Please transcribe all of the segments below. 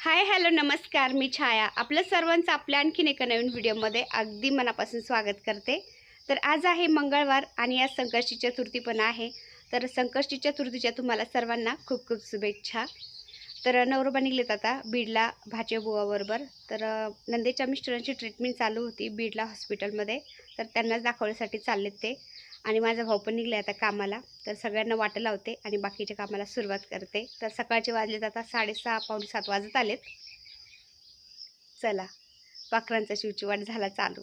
Hi hello नमस्कार मी छाया. आपलं सर्वांचं आपल्या आणखीन एका नवीन व्हिडिओमध्ये अगदी मनापासून स्वागत करते. तर आज आहे मंगळवार आणि आज संकष्टी चतुर्थी पण आहे. तर संकष्टी चतुर्थीच्या तुम्हाला सर्वांना खूप खूप शुभेच्छा. तर नवरोबा निघलेत आता बीडला भाचे बुवाबरोबर. तर नंदेच्या मिस्टरांची ट्रीटमेंट चालू होती बीडला हॉस्पिटलमध्ये तर त्यांनाच दाखवण्यासाठी चाललेत ते. आणि माझा भाऊ पण निघला आता कामाला. तर सगळ्यांना वाटं लावते आणि बाकीच्या कामाला सुरुवात करते. तर सकाळचे वाजलेत आता साडेसहा पावणे सात वाजत आलेत. चला पाखरांचा शिवची वाट झाला चालू.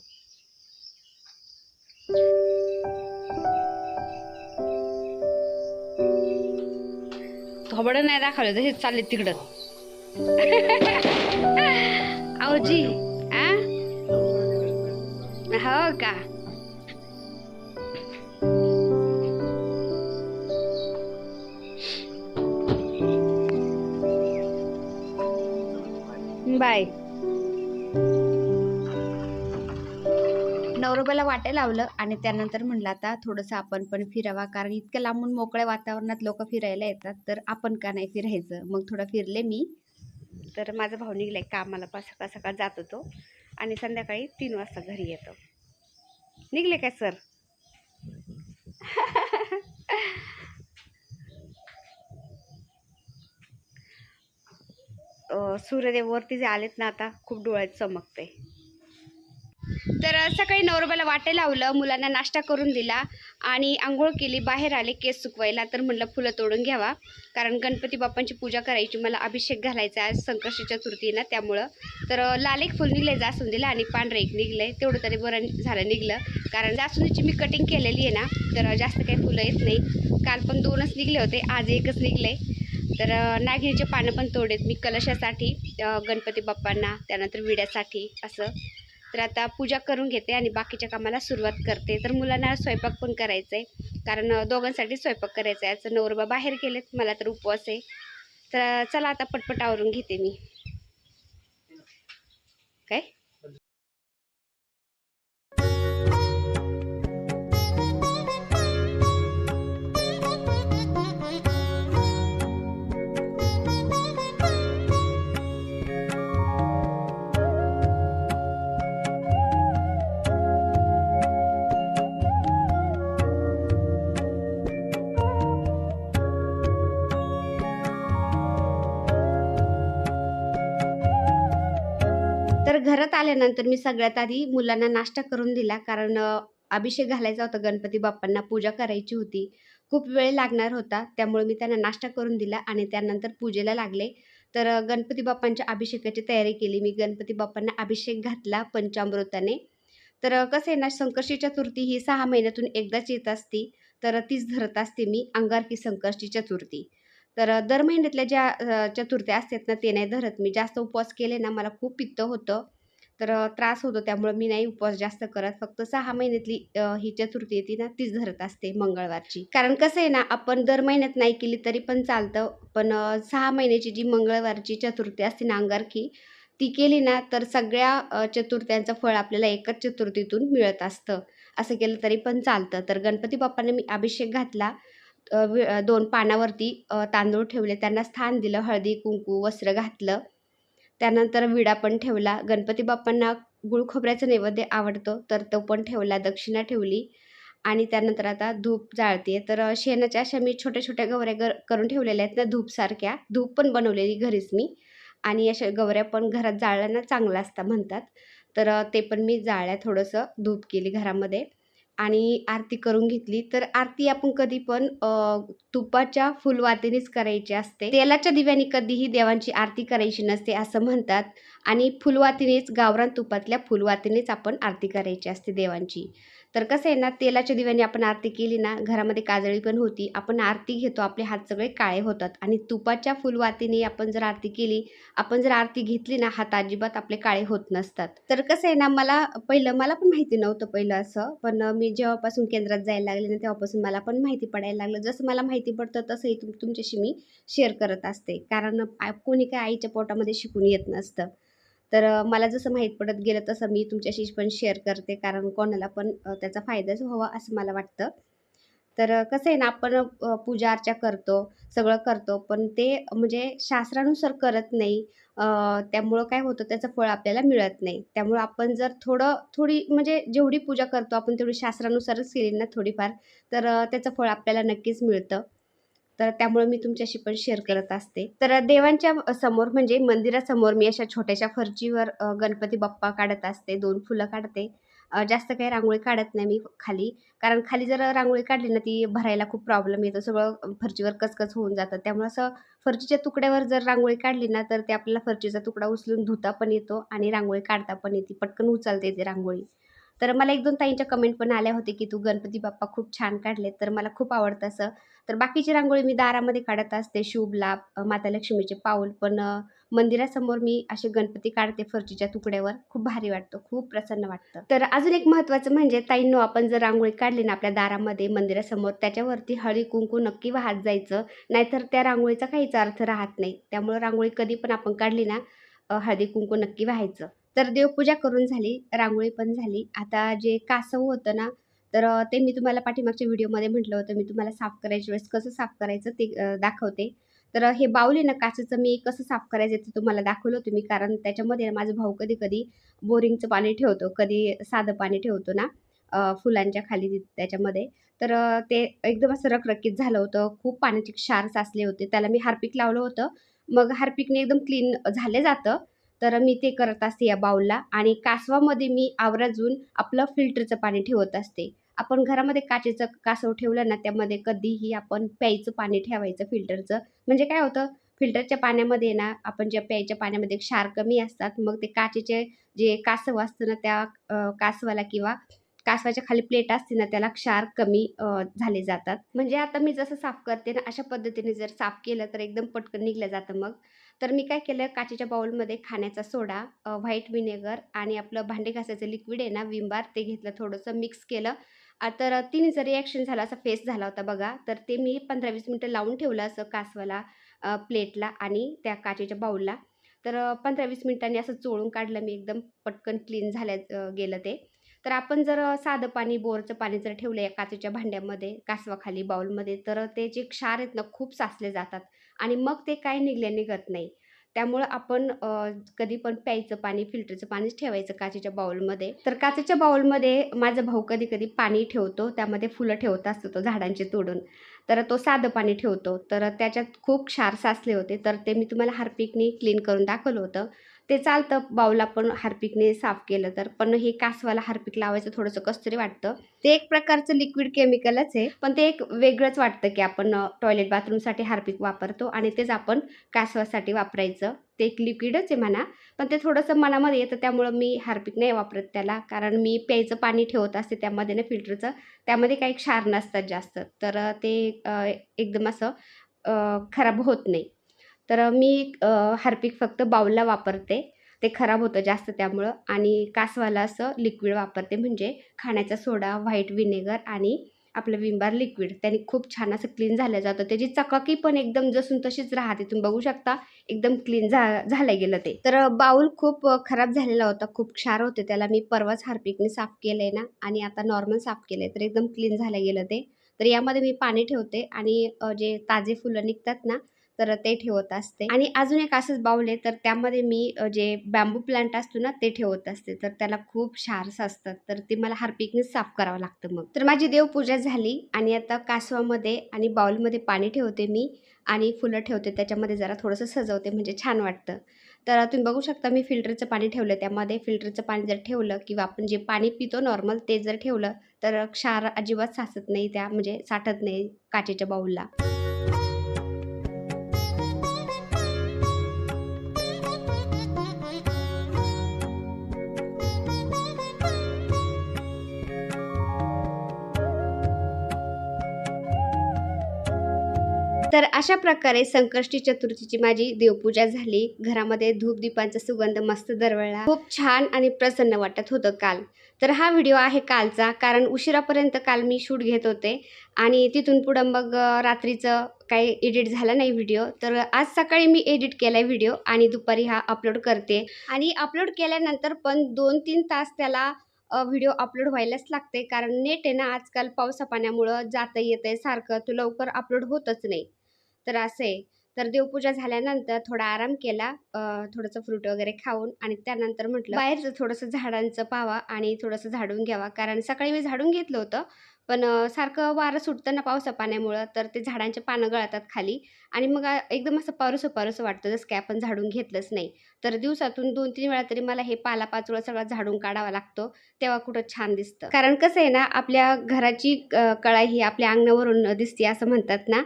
थोबडं नाही दाखवलं तर हेच चालले तिकडं. जी आ? हो का? नवरोबाला वाटे लावलं आणि त्यानंतर म्हणलं आता थोडंसं आपण पण फिरावा कारण इतक्या लांबून मोकळ्या वातावरणात लोक फिरायला येतात तर आपण का नाही फिरायचं? मग थोडं फिरले मी. तर माझा भाऊ निघलाय कामाला पा सकाळ सकाळ जात होतो आणि संध्याकाळी तीन वाजता घरी येतो. निघले काय सर? सूर्यदेव वरती जे आलेत ना आता खूप डोळ्यात चमकते तर सकाळी नवरोबाला वाटे लावलं मुलांना नाश्ता करून दिला आणि आंघोळ केली बाहेर आले केस सुकवायला. तर म्हणलं फुलं तोडून घ्यावा. कारण गणपती बाप्पांची पूजा करायची मला अभिषेक घालायचा आहे आज संकष्टी चतुर्थी ना त्यामुळं. तर लाल एक फुल निघले जास्वंदीला आणि पांढरं एक निघलंय तेवढं तरी बरं झालं निघलं. कारण जास्वंदीची मी कटिंग केलेली आहे ना तर जास्त काही फुलं येत नाही. काल पण दोनच निघले होते आज एकच निघले. तर नागिनीचे पानं पण तोडेत मी कलशासाठी गणपती बाप्पांना त्यानंतर विड्यासाठी असं. तर आता पूजा करून घेते आणि बाकीच्या कामाला सुरुवात करते. तर मुलांना स्वयंपाक पण करायचा आहे कारण दोघांसाठी स्वयंपाक करायचा आहे आज नवरबा बाहेर गेलेत. मला तर उपवास आहे. तर चला आता पटपट आवरून घेते मी. काय? आल्यानंतर मी सगळ्यात आधी मुलांना नाश्ता करून दिला. कारण अभिषेक घालायचा होता गणपती बाप्पांना पूजा करायची होती. खूप वेळ लागणार होता त्यामुळे मी त्यांना नाश्ता करून दिला आणि त्यानंतर पूजेला लागले. तर गणपती बाप्पांच्या अभिषेकाची तयारी केली. मी गणपती बाप्पांना अभिषेक घातला पंचामृताने. तर कसं आहे ना संकष्टी चतुर्थी ही सहा महिन्यातून एकदाच येत असती. तर तीच धरत असते मी अंगारकी संकष्टी चतुर्थी. तर दर महिन्यातल्या ज्या चतुर्थ्या असतात ना ते नाही धरत. मी जास्त उपवास केले ना मला खूप पित्त होतं. तर त्रास होतो. त्यामुळं मी नाही उपवास जास्त करत. फक्त सहा महिन्यातली ही चतुर्थी येते ना तीच धरत असते मंगळवारची. कारण कसं आहे ना आपण दर महिन्यात नाही केली तरी पण चालतं. पण सहा महिन्याची जी मंगळवारची चतुर्थी असते ना अंगारखी ती केली ना तर सगळ्या चतुर्थ्यांचं फळ आपल्याला एकच चतुर्थीतून मिळत असतं. असं केलं तरी पण चालतं. तर गणपती बाप्पाने मी अभिषेक घातला. वि- दोन पानावरती तांदूळ ठेवले. त्यांना स्थान दिलं. हळदी कुंकू वस्त्र घातलं. त्यानंतर विडा पण ठेवला. गणपती बाप्पांना गुळ खोबऱ्याचं नैवेद्य आवडतं तर तो पण ठेवला दक्षिणा ठेवली. आणि त्यानंतर आता धूप जाळते तर शेणाच्या अशा मी छोट्या छोट्या गवऱ्या गर करून ठेवलेल्या आहेत ना धूपसारख्या. धूप पण बनवलेली घरीच मी. आणि अशा गवऱ्या पण घरात जाळल्या ना असता म्हणतात. तर ते पण मी जाळल्या थोडंसं धूप केली घरामध्ये. आणि आरती करून घेतली. तर आरती आपण कधी पण तुपाच्या फुलवातीनेच करायची असते. तेलाच्या दिव्याने कधीही देवांची आरती करायची नसते असं म्हणतात. आणि फुलवातीनेच गावरान तुपातल्या फुलवातीनेच आपण आरती करायची असते देवांची. तर कसं आहे ना तेलाच्या दिव्याने आपण आरती केली ना घरामध्ये काजळी पण होती आपण आरती घेतो आपले हात सगळे काळे होतात. आणि तुपाच्या फुलवातीने आपण जर आरती केली आपण जर आरती घेतली ना हात अजिबात आपले काळे होत नसतात. तर कसं आहे ना मला पहिलं मला पण माहिती नव्हतं पहिलं असं पण मी जेव्हापासून केंद्रात जायला लागले ना तेव्हापासून मला पण माहिती पडायला लागलं. जसं मला माहिती पडतं तसंही तुम तुमच्याशी मी शेअर करत असते. कारण कोणी काय आईच्या पोटामध्ये शिकून येत नसतं. तर मला जसं माहीत पडत गेलं तसं मी तुमच्याशी पण शेअर करते कारण कोणाला पण त्याचा फायदाच व्हावा असं मला वाटतं तर कसं आहे ना आपण पूजा अर्चा करतो, सगळं करतो, पण ते म्हणजे शास्त्रानुसार करत नाही. त्यामुळं काय होतं त्याचं फळ आपल्याला मिळत नाही. त्यामुळं आपण जर थोडं थोडी म्हणजे जेवढी पूजा करतो आपण तेवढी शास्त्रानुसारच केली ना थोडीफार, तर त्याचं फळ आपल्याला नक्कीच मिळतं. तर त्यामुळे मी तुमच्याशी पण शेअर करत असते. तर देवांच्या समोर म्हणजे मंदिरासमोर मी अशा छोट्याशा फरशीवर गणपती बाप्पा काढत असते. दोन फुलं काढते. जास्त काही रांगोळी काढत नाही मी खाली. कारण खाली जर रांगोळी काढली ना ती भरायला खूप प्रॉब्लेम येतो. सगळं फरचीवर कसकस कचकच होऊन जातं. त्यामुळे असं फरचीच्या तुकड्यावर जर रांगोळी काढली ना, तर ते आपल्याला फरचीचा तुकडा उचलून धुता पण येतो आणि रांगोळी काढता पण येते. पटकन उचलते ते रांगोळी. तर मला 1-2 ताईंच्या कमेंट पण आल्या होत्या, की "तू गणपती बाप्पा खूप छान काढले." तर मला खूप आवडतं असं. तर बाकीची रांगोळी मी दारामध्ये काढत असते. शुभ लाभ, माता लक्ष्मीचे पाऊल. पण मंदिरासमोर मी असे गणपती काढते फरशीच्या तुकड्यावर. खूप भारी वाटतं, खूप प्रसन्न वाटतं. तर अजून एक महत्त्वाचं म्हणजे ताईंनो, आपण जर रांगोळी काढली ना आपल्या दारामध्ये, मंदिरासमोर, त्याच्यावरती हळदी-कुंकू नक्की वाहत जायचं. नाहीतर त्या रांगोळीचा काहीच अर्थ राहत नाही. त्यामुळं रांगोळी कधी पण आपण काढली ना, हळदी-कुंकू नक्की वाहायचं. तर देवपूजा करून झाली, रांगोळी पण झाली. आता जे कासव होतं ना, तर ते मी तुम्हाला पाठीमागच्या व्हिडिओमध्ये म्हटलं होतं, मी तुम्हाला साफ करायच्या वेळेस कसं साफ करायचं ते दाखवते. तर हे बाऊल आहे ना काचेचं, मी कसं साफ करायचं ते तुम्हाला दाखवलं होतं मी. कारण त्याच्यामध्ये माझा भाऊ कधी-कधी बोरिंगचं पाणी ठेवतो, कधी साधं पाणी ठेवतो ना फुलांच्या खाली त्याच्यामध्ये. तर ते एकदम असं रखरखीत झालं होतं. खूप पाण्याचे क्षार साचले होते. त्याला मी हार्पिक लावलं होतं. मग हार्पिकने एकदम क्लीन झालं जातं. तर मी ते करत असते या बाऊलला आणि कासवामध्ये मी आवर्जून आपलं फिल्टरचं पाणी ठेवत असते. आपण घरामध्ये काचेचं कासव ठेवलं ना, त्यामध्ये कधीही आपण प्यायचं पाणी ठेवायचं फिल्टरचं. म्हणजे काय होतं, फिल्टरच्या पाण्यामध्ये ना, आपण ज्या प्यायच्या पाण्यामध्ये क्षार कमी असतात, मग ते काचेचे जे कासव असतं ना, त्या कासवाला किंवा कासवाच्या खाली प्लेट असते ना, त्याला क्षार कमी झाले जातात. म्हणजे आता मी जसं साफ करते ना, अशा पद्धतीने जर साफ केलं तर एकदम पटकन निघलं जातं मग. तर मी काय केलं, काचेच्या बाउलमध्ये खाण्याचा सोडा, व्हाईट व्हिनेगर आणि आपलं भांडे घासायचं लिक्विड आहे ना, विम बार, ते घेतलं थोडंसं मिक्स केलं. तर तिने जर रिॲक्शन झालं, असा फेस झाला होता बघा. तर ते मी पंधरा वीस मिनटं लावून ठेवलं असं कासवाला, प्लेटला आणि त्या काचेच्या बाउलला. तर पंधरा वीस मिनिटांनी असं चोळून काढलं मी, एकदम पटकन क्लीन झाल्या गेलं ते. तर आपण जर साधं पाणी, बोरचं पाणी जर ठेवलं या काचेच्या भांड्यामध्ये, कासवाखाली बाउलमध्ये, तर ते जे क्षार आहेत ना, खूप साचले जातात आणि मग ते काय निघल्या निघत नाही. त्यामुळं आपण कधी पण प्यायचं पाणी फिल्टरचं पाणीच ठेवायचं काचेच्या बाउलमध्ये. तर काचेच्या बाउलमध्ये माझा भाऊ कधी-कधी पाणी ठेवतो, त्यामध्ये फुलं ठेवत असतो तो झाडांची तोडून. तर तो साधं पाणी ठेवतो. तर त्याच्यात खूप क्षार साचले होते. तर ते मी तुम्हाला हार्पिकनी क्लीन करून दाखवलं होतं. ते चालतं बाऊला पण हार्पिकने साफ केलं तर. पण हे कासवाला हार्पिक लावायचं थोडंसं कसं तरी वाटतं. ते एक प्रकारचं लिक्विड केमिकलच आहे. पण ते एक वेगळंच वाटतं, की आपण टॉयलेट बाथरूमसाठी हार्पिक वापरतो आणि तेच आपण कासवासाठी वापरायचं. ते एक लिक्विडच आहे म्हणा, पण ते थोडंसं मनामध्ये येतं. त्यामुळं मी हार्पिक नाही वापरत त्याला. कारण मी प्यायचं पाणी ठेवत असते त्यामध्ये ना फिल्टरचं, त्यामध्ये काही क्षार नसतात जास्त. तर ते एकदम असं खराब होत नाही. तर मी हार्पिक फक्त बाऊलला वापरते. ते खराब होतं जास्त त्यामुळं आणि कासवाला असं लिक्विड वापरते. म्हणजे खाण्याचा सोडा, व्हाईट व्हिनेगर आणि आपलं विम बार लिक्विड. त्याने खूप छान असं क्लीन झालं जातं. त्याची चकाकी पण एकदम जसून तशीच राहते. तुम्ही बघू शकता, एकदम क्लीन झा झालं गेलं ते. तर बाऊल खूप खराब झालेला होता. खूप क्षार होते त्याला. मी परवाच हार्पिकने साफ केलंय ना आणि आता नॉर्मल साफ केलंय, तर एकदम क्लीन झालं गेलं ते. तर यामध्ये मी पाणी ठेवते आणि जे ताजे फुलं निघतात ना, तर ते ठेवत असते आणि अजून एक असंच बाऊल आहे, तर त्यामध्ये मी जे बांबू प्लांट असतो ना, ते ठेवत असते. तर त्याला खूप क्षार असतात तर ते मला हार्पिकनेच साफ करावं लागतं मग. तर माझी देवपूजा झाली आणि आता कासवामध्ये आणि बाऊलमध्ये पाणी ठेवते मी आणि फुलं ठेवते. त्याच्यामध्ये जरा थोडंसं सजवते म्हणजे छान वाटतं. तर तुम्ही बघू शकता मी फिल्टरचं पाणी ठेवलं त्यामध्ये. फिल्टरचं पाणी जर ठेवलं किंवा आपण जे पाणी पितो नॉर्मल ते जर ठेवलं, तर क्षार अजिबात साचत नाही त्या म्हणजे साठत नाही काचेच्या बाऊलला. तर अशा प्रकारे संकष्टी चतुर्थीची माझी देवपूजा झाली. घरामध्ये धूपदीपांचा सुगंध मस्त दरवळला. खूप छान आणि प्रसन्न वाटत होतं काल. तर हा व्हिडिओ आहे कालचा. कारण उशिरापर्यंत काल मी शूट घेत होते आणि तिथून पुढं मग रात्रीचं काही एडिट झाला नाही व्हिडिओ. तर आज सकाळी मी एडिट केलाय व्हिडिओ आणि दुपारी हा अपलोड करते आणि अपलोड केल्यानंतर पण 2-3 तास त्याला व्हिडिओ अपलोड व्हायलाच लागते कारण नेट आहे ना आजकाल पावसा पाण्यामुळं जातं आहे सारखं तो लवकर अपलोड होतच नाही तर असं आहे. तर देवपूजा झाल्यानंतर थोडा आराम केला थोडंसं फ्रूट वगैरे खाऊन आणि त्यानंतर म्हटलं बाहेरचं थोडंसं झाडांचं पावा आणि थोडंसं झाडून घ्यावा. कारण सकाळी मी झाडून घेतलं होतं पण सारखं वारं सुटतं ना पावसा पाण्यामुळं तर ते झाडांचे पानं गळतात खाली आणि मग एकदम असं पारुसं पारुसं वाटतं जसं काय आपण झाडून घेतलंच नाही. तर दिवसातून दोन तीन वेळा तरी मला हे पाला पाचोळा सगळा झाडून काढावा लागतो तेव्हा कुठं छान दिसतं. कारण कसं आहे ना आपल्या घराची कळा ही आपल्या अंगणावरून दिसते असं म्हणतात ना.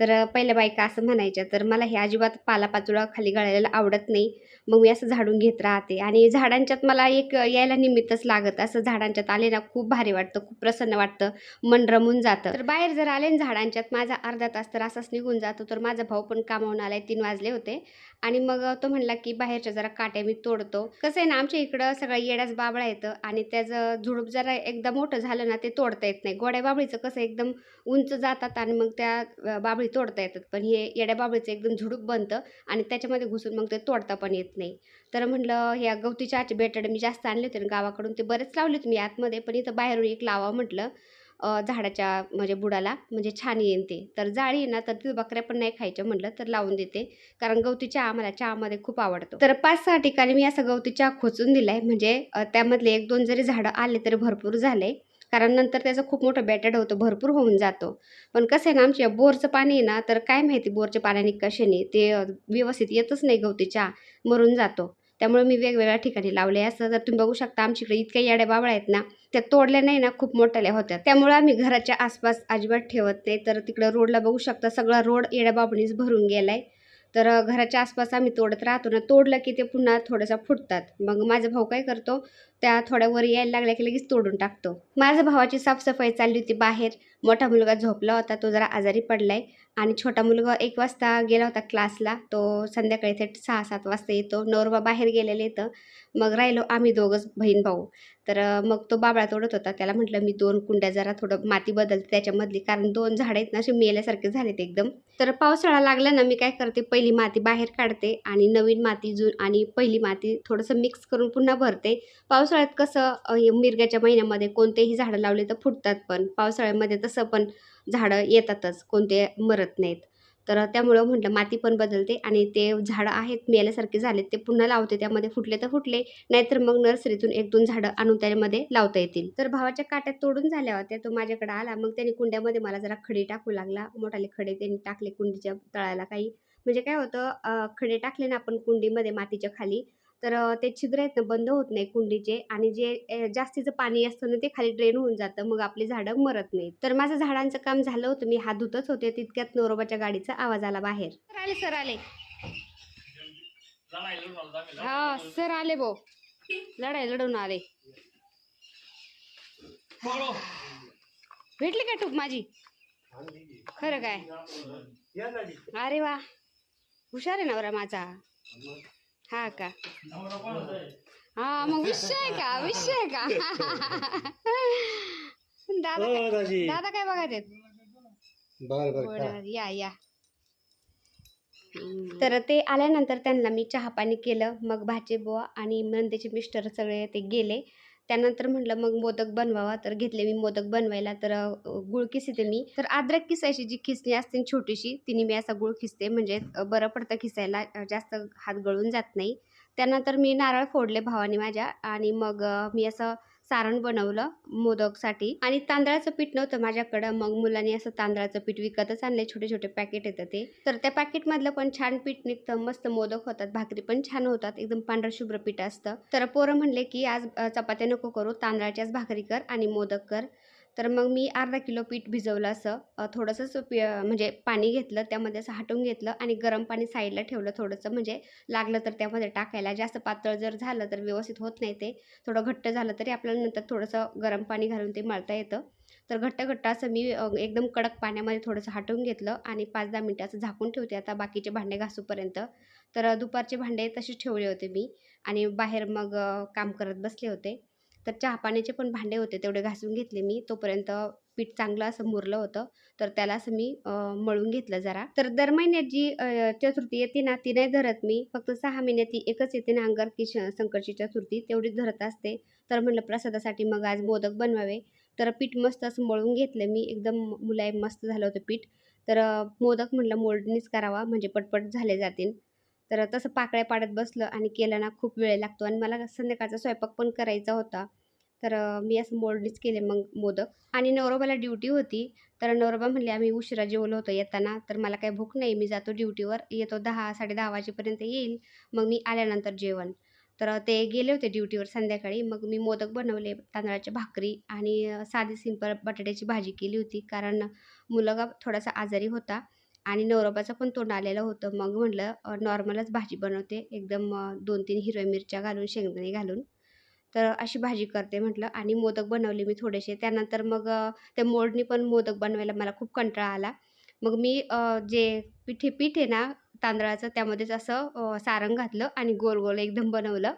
तर पहिल्या बायका असं म्हणायच्या तर मला हे अजिबात पालापाचोळा खाली गळायला आवडत नाही. मग मी असं झाडून घेत राहते. आणि झाडांच्यात मला एक यायला निमित्तच लागत. असं झाडांच्यात आले ना खूप भारी वाटतं खूप प्रसन्न वाटतं मन रमून जातं. तर बाहेर जर आले ना झाडांच्यात माझा अर्धा तास तर असाच निघून जातो. तर माझा भाऊ पण कामावून आलाय तीन वाजले होते. आणि मग तो म्हणला की बाहेरच्या जरा काट्या मी तोडतो. कसं आहे ना आमच्या इकडं सगळं येड्याच बाबळा येतं आणि त्याचं झुडूप जरा एकदा मोठं झालं ना ते तोडता येत नाही. गोड्या बाबळीचं कसं एकदम उंच जातात आणि मग त्या बाबळी तोडता येतात. पण हे येड्या बाबळीचं एकदम झुडूप बनतं आणि त्याच्यामध्ये घुसून मग ते तोडता पण येत नाही. तर म्हटलं ह्या गवतीच्या आचे बेटड मी जास्त आणले होते ना गावाकडून ते बरेच लावले होते मी आतमध्ये पण इथं बाहेरून एक लावा म्हटलं. झाडाच्या म्हणजे बुडाला म्हणजे छान येईन ते. तर जाळी ना तर तिथं बकऱ्या पण नाही खायच्या म्हटलं तर लावून देते. कारण गवती चहा आम्हाला चहामध्ये खूप आवडतो. तर पाच सहा ठिकाणी मी असं गवती चहा खोचून दिला आहे म्हणजे त्यामधले एक दोन जरी झाडं आले तरी भरपूर झाले कारण नंतर त्याचं खूप मोठं बॅटेड होतं भरपूर होऊन जातो. पण कसं आहे ना आमच्या बोरचं पाणी आहे ना तर काय माहिती बोरच्या पाण्याने कशाने ते व्यवस्थित येतच नाही गवती चहा मरून जातो. त्यामुळे मी वेगवेगळ्या ठिकाणी लावले. असं तर तुम्ही बघू शकता आमच्याकडे इतक्या याड्या बाबळ्या आहेत ना त्या तोडल्या नाही ना खूप मोठ्याल्या होत्या. त्यामुळे आम्ही घराच्या आसपास अजिबात ठेवत नाही. तर तिकडं रोडला बघू शकता सगळा रोड येड्या बाबणीच भरून गेलाय. तर घराच्या आसपास आम्ही तोडत राहतो ना तोडलं की ते पुन्हा थोडंसं फुटतात. मग माझा भाऊ काय करतो त्या थोड्या वर यायला लागल्या की लगेच तोडून टाकतो. माझ्या भावाची साफसफाई चालली होती बाहेर. मोठा मुलगा झोपला होता तो जरा आजारी पडलाय. आणि छोटा मुलगा एक वाजता गेला होता क्लासला. तो संध्याकाळी थेट सहा सात वाजता येतो. नवरबा बाहेर गेलेले येतं मग राहिलो आम्ही दोघंच बहीण भाऊ. तर मग तो बाबळा तोडत होता. त्याला म्हटलं मी दोन कुंड्या जरा थोडं माती बदलते त्याच्यामधली कारण दोन झाडं आहेत ना असे मेल्यासारखे झालेत एकदम. तर पावसाळा लागला ना मी काय करते पहिली माती बाहेर काढते आणि नवीन माती जून आणि पहिली माती थोडंसं मिक्स करून पुन्हा भरते. पावसाळ्यात कसं मिरग्याच्या महिन्यामध्ये कोणतेही झाडं लावले तर फुटतात पण पावसाळ्यामध्ये तसं पण झाडं येतातच कोणते मरत नाहीत. तर त्यामुळं म्हटलं माती पण बदलते आणि ते झाडं आहेत मेल्यासारखे झालेत ते पुन्हा लावते त्यामध्ये फुटले तर फुटले नाहीतर मग नर्सरीतून एक दोन झाडं आणून त्यामध्ये लावता येतील. तर भावाच्या काट्यात तोडून झाल्या होत्या तो माझ्याकडे आला मग त्याने कुंड्यामध्ये मला जरा खडे टाकू लागला मोठाले खडे त्यांनी टाकले कुंडीच्या तळाला काही. म्हणजे काय होतं खडे टाकले ना आपण कुंडीमध्ये मातीच्या खाली तर ते छिद्र आहेत ना बंद होत नाही कुंडीचे आणि जे जास्तीचं पाणी असतं ना ते खाली ड्रेन होऊन जातं. मग आपली झाडं मरत नाहीत. तर माझं झाडांचं काम झालं होतं. मी हात धुतच होते. तितक्यात नवरोबाच्या गाडीचा आवाज आला बाहेर. सर आले सर आले. हा सर आले भो लढाई लढून आले. भेटली का टूप माझी? खरं काय? अरे वा. हुशार आहे नवरा माझा. हा का? हा मग विषय का? विषय का? दादा काय- हो दाजी दादा काय बर खा. बरं, या या. तर ते आल्यानंतर त्यांना मी चहा पाणी केलं मग भाचे बुवा आणि नंदेचे मिस्टर सगळे ते गेले. त्यानंतर म्हटलं मग मोदक बनवावा. तर घेतले मी मोदक बनवायला. तर गुळ किसते मी. तर अद्रक किसायची जी खिसणी असते ना छोटीशी तिने मी असा गुळ खिसते. म्हणजे बरं पडतं खिसायला जास्त हात गळून जात नाही. त्यानंतर मी नारळ फोडले भावाने माझ्या. आणि मग मी असं सारण बनवलं मोदकसाठी. आणि तांदळाचं पीठ नव्हतं माझ्याकडं. मग मुलांनी असं तांदळाचं पीठ विकतच आणले. छोटे छोटे पॅकेट येतं ते. तर त्या पॅकेटमधलं पण छान पीठ निघतं. मस्त मोदक होतात. भाकरी पण छान होतात. एकदम पांढरं शुभ्र पीठ असतं. तर पोरं म्हणले की आज चपात्या नको करू. तांदळाच्याच भाकरी कर आणि मोदक कर. तर मग मी अर्धा किलो पीठ भिजवलं असं थोडंसं थोडंसंच पी म्हणजे पाणी घेतलं त्यामध्ये असं हटवून घेतलं आणि गरम पाणी साईडला ठेवलं थोडंसं. म्हणजे लागलं तर त्यामध्ये टाकायला. जास्त पातळ जर झालं तर व्यवस्थित होत नाही ते. थोडं घट्ट झालं तरी आपल्याला नंतर थोडंसं गरम पाणी घालून ते मळता येतं. तर घट्ट घट्ट असं मी एकदम कडक पाण्यामध्ये थोडंसं हटवून घेतलं आणि पाच दहा मिनटं असं झाकून ठेवते. आता बाकीचे भांडे घासूपर्यंत. तर दुपारचे भांडे तसेच ठेवले होते मी आणि बाहेर मग काम करत बसले होते. तर चहा पाण्याचे पण भांडे होते तेवढे घासून घेतले मी. तोपर्यंत पीठ चांगलं असं मुरलं होतं. तर त्याला असं मी मळून घेतलं जरा. तर दर महिन्यात जी चतुर्थी येते ना ती नाही धरत मी. फक्त सहा महिन्यात ती एकच येते ना अंगारकी श संकटची चतुर्थी तेवढीच धरत असते. तर म्हणलं प्रसादासाठी मग आज मोदक बनवावे. तर पीठ मस्त असं मळून घेतलं मी. एकदम मुलायम मस्त झालं होतं पीठ. तर मोदक म्हटलं मोल्डनीच करावा म्हणजे पटपट झाले जातील. तर तसं पाकळ्या पाडत बसलं आणि केलं ना खूप वेळ लागतो. आणि मला संध्याकाळचा स्वयंपाक पण करायचा होता. तर मी असं मोडणीच केले मग मोदक. आणि नवरोबाला ड्युटी होती. तर नवरोबा म्हणले आम्ही उशिरा जेवलो होतो येताना. तर मला काही भूक नाही. मी जातो ड्युटीवर. येतो दहा साडे दहा वाजेपर्यंत येईल. मग मी आल्यानंतर जेवण. तर ते गेले होते ड्युटीवर संध्याकाळी. मग मी मोदक बनवले तांदळाची भाकरी आणि साधी सिंपल बटाट्याची भाजी केली होती. कारण मुलगा थोडासा आजारी होता. आणि नवरोबाचं पण तोंड आलेलं होतं. मग म्हटलं नॉर्मलच भाजी बनवते. एकदम दोन तीन हिरव्या मिरच्या घालून शेंगदाणे घालून. तर अशी भाजी करते म्हटलं आणि मोदक बनवले मी थोडेसे. त्यानंतर मग त्या ते मोडणी पण मोदक बनवायला मला खूप कंटाळा आला. मग मी जे पिठी पीठ आहे ना तांदळाचं त्यामध्येच असं सारंग सारण घातलं आणि गोल गोल एकदम बनवलं.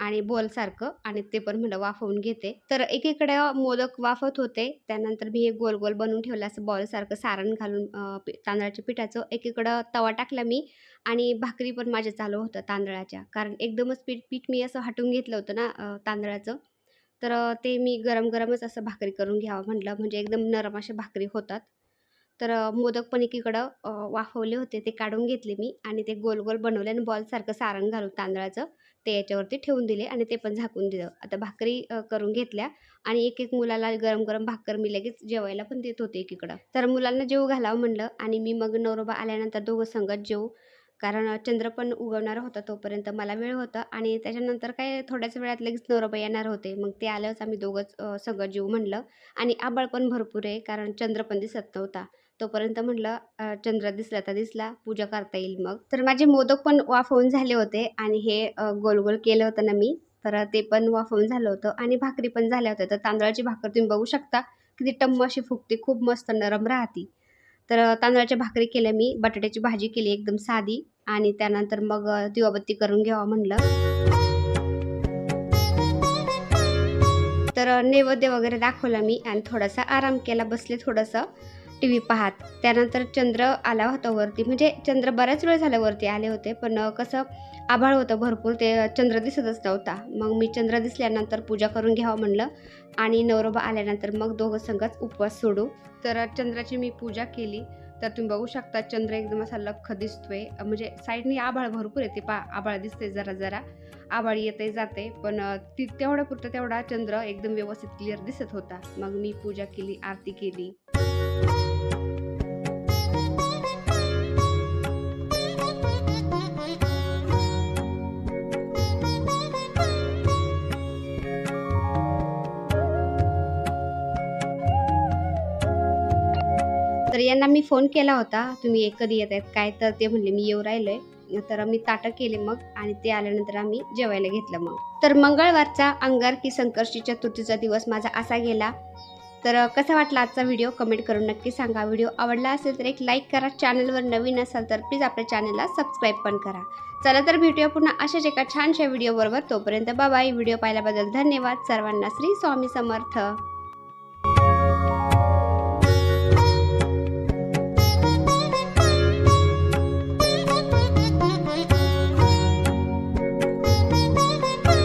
आणि बॉलसारखं आणि ते पण म्हटलं वाफवून घेते. तर एकीकडे मोदक वाफत होते. त्यानंतर मी हे गोल गोल बनवून ठेवलं असं बॉलसारखं सारण घालून पी तांदळाच्या पिठाचं. एकीकडं तवा टाकला मी आणि भाकरी पण माझ्या चालू होतं तांदळाच्या. कारण एकदमच पीठ पीठ मी असं हटवून घेतलं होतं ना तांदळाचं. तर ते मी गरम गरमच असं भाकरी करून घ्यावं म्हटलं म्हणजे एकदम नरम अशा भाकरी होतात. तर मोदक पण एकीकडं वाफवले होते. ते काढून घेतले मी आणि ते गोल गोल बनवले आणि बॉलसारखं सारण घालून तांदळाचं ते याच्यावरती ठेवून दिले आणि ते पण झाकून दिलं. आता भाकरी करून घेतल्या आणि एक एक मुलाला गरम गरम भाकर मी लगेच जेवायला पण देत होते एकीकडं. तर मुलांना जेवू घालावं म्हणलं आणि मी मग नवरोबा आल्यानंतर दोघं संगत जेवू कारण चंद्र पण उगवणार होता तोपर्यंत मला वेळ होता आणि त्याच्यानंतर काय थोड्याच वेळात लगेच नवरोबा येणार होते. मग ते आल्यावरच आम्ही दोघंच संगत जेवू म्हणलं आणि आबाळ पण भरपूर आहे कारण चंद्र पण दिसत नव्हता. तोपर्यंत म्हटलं चंद्र दिसला तर दिसला पूजा करता येईल मग. तर माझे मोदक पण वाफवून झाले होते आणि हे गोल गोल केलं होतं ना मी तर ते पण वाफवून झालं होतं आणि भाकरी पण झाल्या होत्या. तर तांदळाची भाकर तुम्ही बघू शकता किती टम्म अशी फुगते खूप मस्त नरम राहते. तर तांदळाच्या भाकरी केल्या मी बटाट्याची भाजी केली एकदम साधी आणि त्यानंतर मग दिवाबत्ती करून घ्यावा म्हणलं तर नैवेद्य वगैरे दाखवला मी आणि थोडासा आराम केला बसले थोडंसं. टी व्ही पाहत. त्यानंतर चंद्र आला होता वरती. म्हणजे चंद्र बऱ्याच वेळ झाला वरती आले होते पण कसं आभाळ होतं भरपूर ते चंद्र दिसतच नव्हता. मग मी चंद्र दिसल्यानंतर पूजा करून घ्यावं म्हणलं आणि नवरोबा आल्यानंतर मग दोघं संगच उपवास सोडू. तर चंद्राची मी पूजा केली. तर तुम्ही बघू शकता चंद्र एकदम असा लख्ख दिसतोय. म्हणजे साईडनी आभाळ भरपूर येते पा आभाळ दिसते जरा जरा. आभाळ येते जाते पण ती तेवढ्या पुरतं तेवढा चंद्र एकदम व्यवस्थित क्लिअर दिसत होता. मग मी पूजा केली आरती केली. यांना मी फोन केला होता. तुम्ही कधी येत आहेत? काय तर ते म्हणले मी येऊ राहिलोय. तर मी ताटं केले मग आणि ते आल्यानंतर आम्ही जेवायला घेतलं मग. तर मंगळवारचा अंगारकी संकष्टी चतुर्थीचा दिवस माझा असा गेला. तर कसा वाटला आजचा व्हिडिओ? कमेंट करून नक्की सांगा. व्हिडिओ आवडला असेल तर एक लाईक करा. चॅनलवर नवीन असाल तर प्लीज आपल्या चॅनलला सबस्क्राईब पण करा. चला तर भेटूया पुन्हा अशाच एका छानशा व्हिडिओबरोबर तोपर्यंत बाबाई व्हिडिओ पाहिल्याबद्दल धन्यवाद. सर्वांना श्री स्वामी समर्थ.